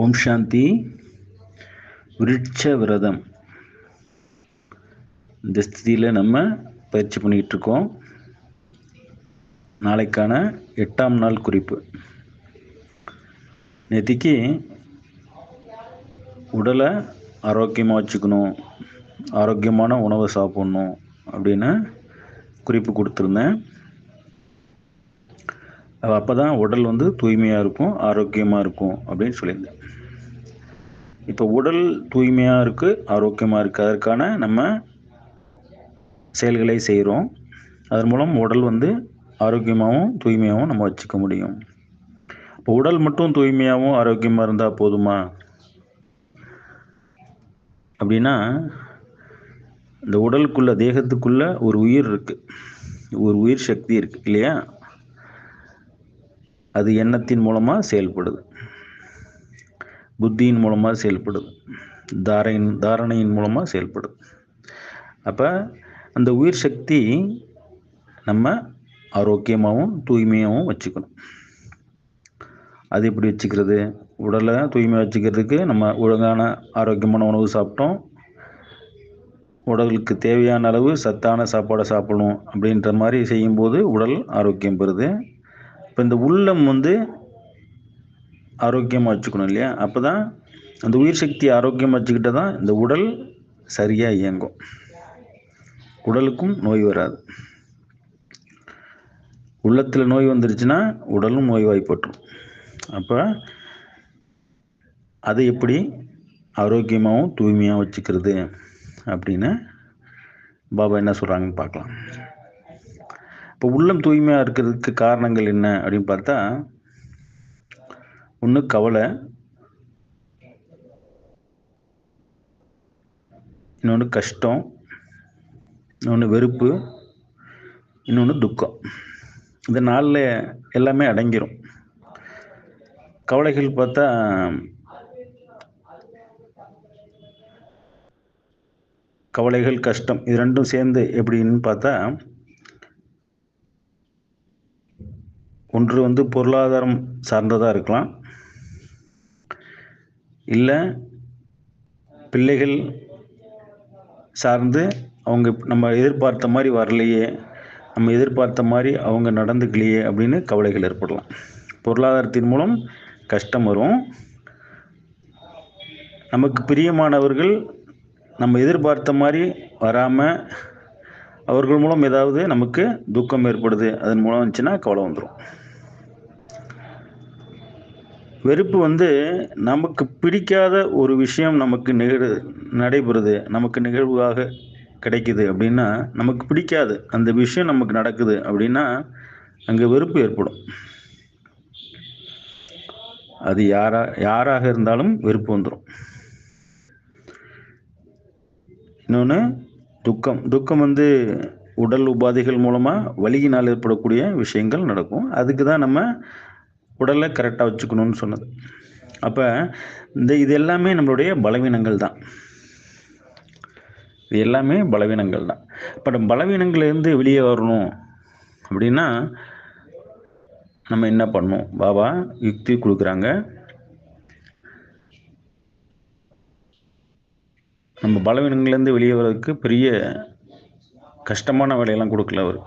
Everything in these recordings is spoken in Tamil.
ஓம் சாந்தி. விருட்ச விரதம் இந்த ஸ்திதியில் நம்ம பயிற்சி பண்ணிக்கிட்டு இருக்கோம் நாளைக்கான எட்டாம் நாள் குறிப்பு. நேற்றுக்கு உடலை ஆரோக்கியமாக வச்சுக்கணும் ஆரோக்கியமான உணவை சாப்பிட்ணும் அப்படின்னு குறிப்பு கொடுத்துருந்தேன். அப்போ தான் உடல் வந்து தூய்மையாக இருக்கும் ஆரோக்கியமாக இருக்கும் அப்படின்னு சொல்லியிருந்தேன். இப்போ உடல் தூய்மையாக இருக்குது ஆரோக்கியமாக இருக்குது அதற்கான நம்ம செயல்களை செய்கிறோம் அதன் மூலம் உடல் வந்து ஆரோக்கியமாகவும் தூய்மையாகவும் நம்ம வச்சுக்க முடியும். இப்போ உடல் மட்டும் தூய்மையாகவும் ஆரோக்கியமாக இருந்தால் போதுமா? அப்படின்னா இந்த உடலுக்குள்ள தேகத்துக்குள்ள ஒரு உயிர் இருக்குது ஒரு உயிர் சக்தி இருக்குது இல்லையா? அது எண்ணத்தின் மூலமாக செயல்படுது. புத்தியின் மூலமாக செயல்படுது. தாரையின் தாரணையின் மூலமாக செயல்படுது. அப்போ அந்த உயிர் சக்தி நம்ம ஆரோக்கியமாகவும் தூய்மையாகவும் வச்சுக்கணும். அது எப்படி வச்சுக்கிறது? உடலை தூய்மை வச்சுக்கிறதுக்கு நம்ம ஒழுங்கான ஆரோக்கியமான உணவு சாப்பிட்டோம். உடலுக்கு தேவையான அளவு சத்தான சாப்பாடை சாப்பிடணும் அப்படின்ற மாதிரி செய்யும்போது உடல் ஆரோக்கியம் பெறுது. இப்போ இந்த உள்ளம் வந்து ஆரோக்கியமாக வச்சுக்கணும் இல்லையா? அப்போ தான் அந்த உயிர் சக்தி ஆரோக்கியமாக வச்சுக்கிட்ட தான் இந்த உடல் சரியாக இயங்கும். உடலுக்கும் நோய் வராது. உள்ளத்தில் நோய் வந்துருச்சுன்னா உடலும் நோய்வாய்ப்பட்டுரும் அப்போ அதை எப்படி ஆரோக்கியமாகவும் தூய்மையாக வச்சுக்கிறது அப்படின்னு பாபா என்ன சொல்கிறாங்கன்னு பார்க்கலாம். இப்போ உள்ளம் தூய்மையாக இருக்கிறதுக்கு காரணங்கள் என்ன அப்படின்னு பார்த்தா ஒன்று கவலை இன்னொன்று கஷ்டம் இன்னொன்று வெறுப்பு இன்னொன்று துக்கம். இந்த நாளில் எல்லாமே அடங்கிரும். கவலைகள் பார்த்தா கவலைகள் கஷ்டம் இது ரெண்டும் சேர்ந்து எப்படின்னு பார்த்தா ஒன்று வந்து பொருளாதாரம் சார்ந்ததாக இருக்கலாம். இல்லை பிள்ளைகள் சார்ந்து அவங்க நம்ம எதிர்பார்த்த மாதிரி வரலையே நம்ம எதிர்பார்த்த மாதிரி அவங்க நடந்துக்கலையே அப்படின்னு கவலைகள் ஏற்படலாம். பொருளாதாரத்தின் மூலம் கஷ்டம் வரும். நமக்கு பிரியமானவர்கள் நம்ம எதிர்பார்த்த மாதிரி வராமல் அவர்கள் மூலம் ஏதாவது நமக்கு துக்கம் ஏற்படுது. அதன் மூலம் வந்துச்சுன்னா கவலை வந்துடும் வெறுப்பு வந்து நமக்கு பிடிக்காத ஒரு விஷயம் நமக்கு நிகழ் நடைபெறுது. நமக்கு நிகழ்வாக கிடைக்குது அப்படின்னா நமக்கு பிடிக்காது. அந்த விஷயம் நமக்கு நடக்குது அப்படின்னா அங்கே வெறுப்பு ஏற்படும். அது யாரா யாராக இருந்தாலும் வெறுப்பு வந்துடும் இன்னொன்று துக்கம். துக்கம் வந்து உடல் உபாதைகள் மூலமாக வலியினால் ஏற்படக்கூடிய விஷயங்கள் நடக்கும். அதுக்கு தான் நம்ம உடலை கரெக்டாக வச்சுக்கணும்னு சொன்னது. அப்போ இந்த இது எல்லாமே நம்மளுடைய பலவீனங்கள் தான். இது எல்லாமே பலவீனங்கள் தான். இப்போ நம்ம பலவீனங்கள்லேருந்து வெளியே வரணும் அப்படின்னா நம்ம என்ன பண்ணணும்? பாபா யுக்தி கொடுக்குறாங்க. நம்ம பலவீனங்கள்லேருந்து வெளியே வர்றதுக்கு பெரிய கஷ்டமான வேலையெல்லாம் கொடுக்கல அவர்.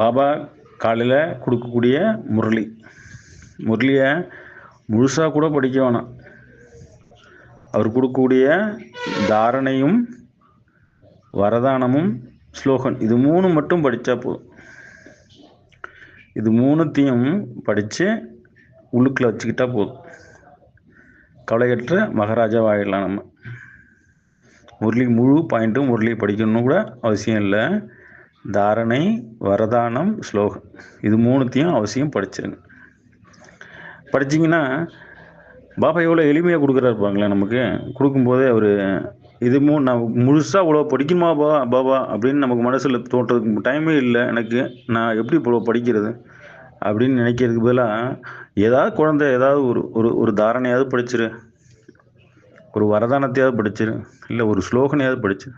பாபா காலையில் கொடுக்கக்கூடிய முரளி. முரளியை முழுசாக கூட படிக்க வேணாம். அவர் கொடுக்கக்கூடிய தாரணையும் வரதானமும் ஸ்லோகன் இது மூணு மட்டும் படித்தா போதும். இது மூணுத்தையும் படித்து உள்ளுக்கில் வச்சுக்கிட்டா போதும். கவலையற்ற மகாராஜா ஆகிடலாம் நம்ம. முரளி முழு பாயிண்ட்டும் முரளி படிக்கணும்னு கூட அவசியம் இல்லை. தாரணை வரதானம் ஸ்லோகம். இது மூணுத்தையும் அவசியம் படிச்சிருங்க. படிச்சிங்கன்னா பாபா எவ்வளோ எளிமையாக கொடுக்குறாரு பாங்களேன் நமக்கு. கொடுக்கும்போதே அவர் இது மூணு நான் முழுசாக இவ்வளோ படிக்குமா பா பாபா அப்படின்னு நமக்கு மனசில் தோன்றதுக்கு டைமே இல்லை எனக்கு. நான் எப்படி இவ்வளோ படிக்கிறது அப்படின்னு நினைக்கிறதுக்கு பதிலாக ஏதாவது குழந்தை ஏதாவது ஒரு ஒரு ஒரு தாரணையாவது படிச்சிரு. ஒரு வரதானத்தையாவது படிச்சிரு. இல்லை ஒரு ஸ்லோகனையாவது படிச்சிரு.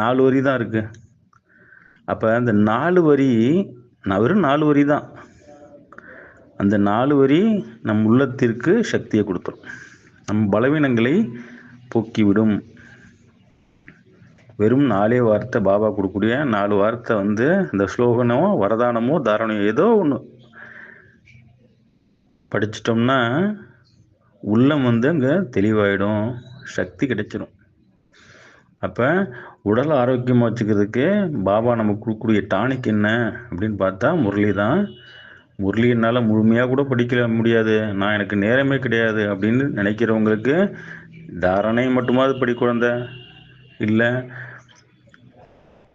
நாலு வரி தான் இருக்குது அப்போ அந்த நாலு வரி வெறும் நாலு வரி தான். அந்த நாலு வரி நம் உள்ளத்திற்கு சக்தியை கொடுத்துரும். நம் பலவீனங்களை போக்கிவிடும். வெறும் நாலே வார்த்தை பாபா கொடுக்கக்கூடிய நாலு வார்த்தை வந்து இந்த ஸ்லோகனமோ வரதானமோ தாரணமோ ஏதோ ஒன்று படிச்சிட்டோம்னா உள்ளம் வந்து அங்கே தெளிவாயிடும். சக்தி கிடைச்சிடும் அப்போ உடல் ஆரோக்கியமாக வச்சுக்கிறதுக்கு பாபா நமக்கு கொடுக்கக்கூடிய டானிக் என்ன அப்படின்னு பார்த்தா முரளி தான். முரளி என்னால் முழுமையாக கூட படிக்க முடியாது. நான் எனக்கு நேரமே கிடையாது அப்படின்னு நினைக்கிறவங்களுக்கு தாரணை மட்டுமாவது படி குழந்த. இல்லை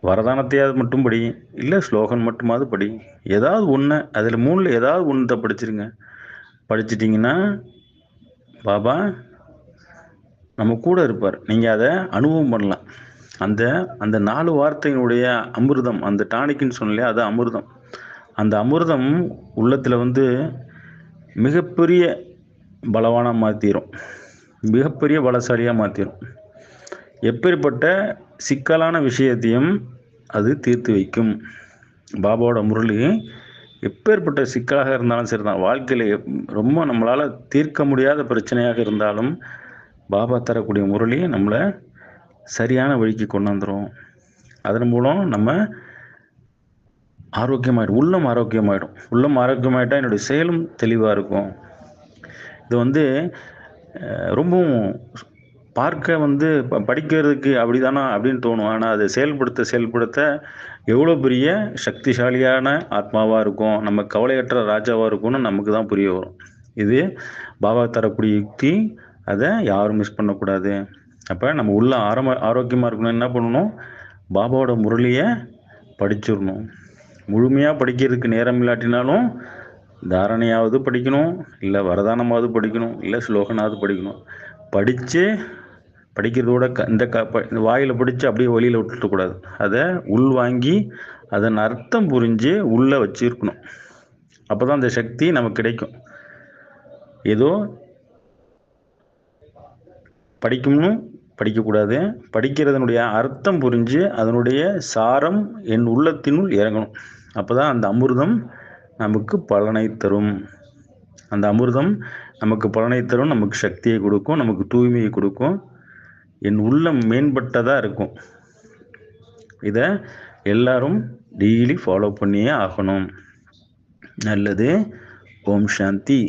வரதானத்தையாவது மட்டும் படி. இல்லை ஸ்லோகன் மட்டுமாவது படி. ஏதாவது ஒன்று அதில் மூணில் ஏதாவது ஒன்று படிச்சிருங்க. படிச்சிட்டிங்கன்னா பாபா நம்ம கூட இருப்பார். நீங்கள் அதை அனுபவம் பண்ணலாம். அந்த அந்த நாலு வார்த்தையினுடைய அமிர்தம் அந்த டானிக்குன்னு சொன்னலையே அது அமிர்தம். அந்த அமிர்தம் உள்ளத்தில் வந்து மிகப்பெரிய பலவானாக மாற்றிடும் மிகப்பெரிய பலசாலியாக மாற்றிடும் எப்பேற்பட்ட சிக்கலான விஷயத்தையும் அது தீர்த்து வைக்கும். பாபாவோட முரளி எப்பேற்பட்ட சிக்கலாக இருந்தாலும் சரி தான் வாழ்க்கையில் ரொம்ப நம்மளால் தீர்க்க முடியாத பிரச்சனையாக இருந்தாலும் பாபா தரக்கூடிய முரளி நம்மளை சரியான வழிக்கு கொண்டு வந்துடும் அதன் மூலம் நம்ம ஆரோக்கியமாயிடும் உள்ளம் ஆரோக்கியமாயிடும். உள்ளம் ஆரோக்கியமாயிட்டால் என்னுடைய செயலும் தெளிவாக இருக்கும். இது வந்து ரொம்பவும் பார்க்க வந்து படிக்கிறதுக்கு அப்படி தானா அப்படின்னு தோணும். ஆனால் அதை செயல்படுத்த செயல்படுத்த எவ்வளோ பெரிய சக்திசாலியான ஆத்மாவாக இருக்கும் நம்ம கவலையற்ற ராஜாவாக இருக்கும்னு நமக்கு தான் புரிய வரும். இது பாபா தரக்கூடிய யுக்தி அதை யாரும் மிஸ் பண்ணக்கூடாது. அப்போ நம்ம உள்ள ஆரம்ப ஆரோக்கியமாக இருக்கணும். என்ன பண்ணணும்? பாபாவோட முரளியை படிச்சிடணும். முழுமையாக படிக்கிறதுக்கு நேரம் இல்லாட்டினாலும் தாரணையாவது படிக்கணும். இல்லை வரதானமாவது படிக்கணும். இல்லை ஸ்லோகனாவது படிக்கணும். படித்து படிக்கிறதோட க இந்த க இந்த வாயில் படித்து அப்படியே வழியில் விட்டுடக்கூடாது அதை உள் வாங்கி அதன் அர்த்தம் புரிஞ்சு உள்ளே வச்சுருக்கணும். அப்போ தான் அந்த சக்தி நமக்கு கிடைக்கும். ஏதோ படிக்கணும் படிக்கக்கூடாது. படிக்கிறதனுடைய அர்த்தம் புரிஞ்சு அதனுடைய சாரம் என் உள்ளத்தினுள் இறங்கணும். அப்போ தான் அந்த அமிர்தம் நமக்கு பலனை தரும். அந்த அமிர்தம் நமக்கு பலனை தரும் நமக்கு சக்தியை கொடுக்கும் நமக்கு தூய்மையை கொடுக்கும். என் உள்ளம் மேம்பட்டதாக இருக்கும். இதை எல்லாரும் டெய்லி ஃபாலோ பண்ணியே ஆகணும். நல்லது. ஓம் சாந்தி.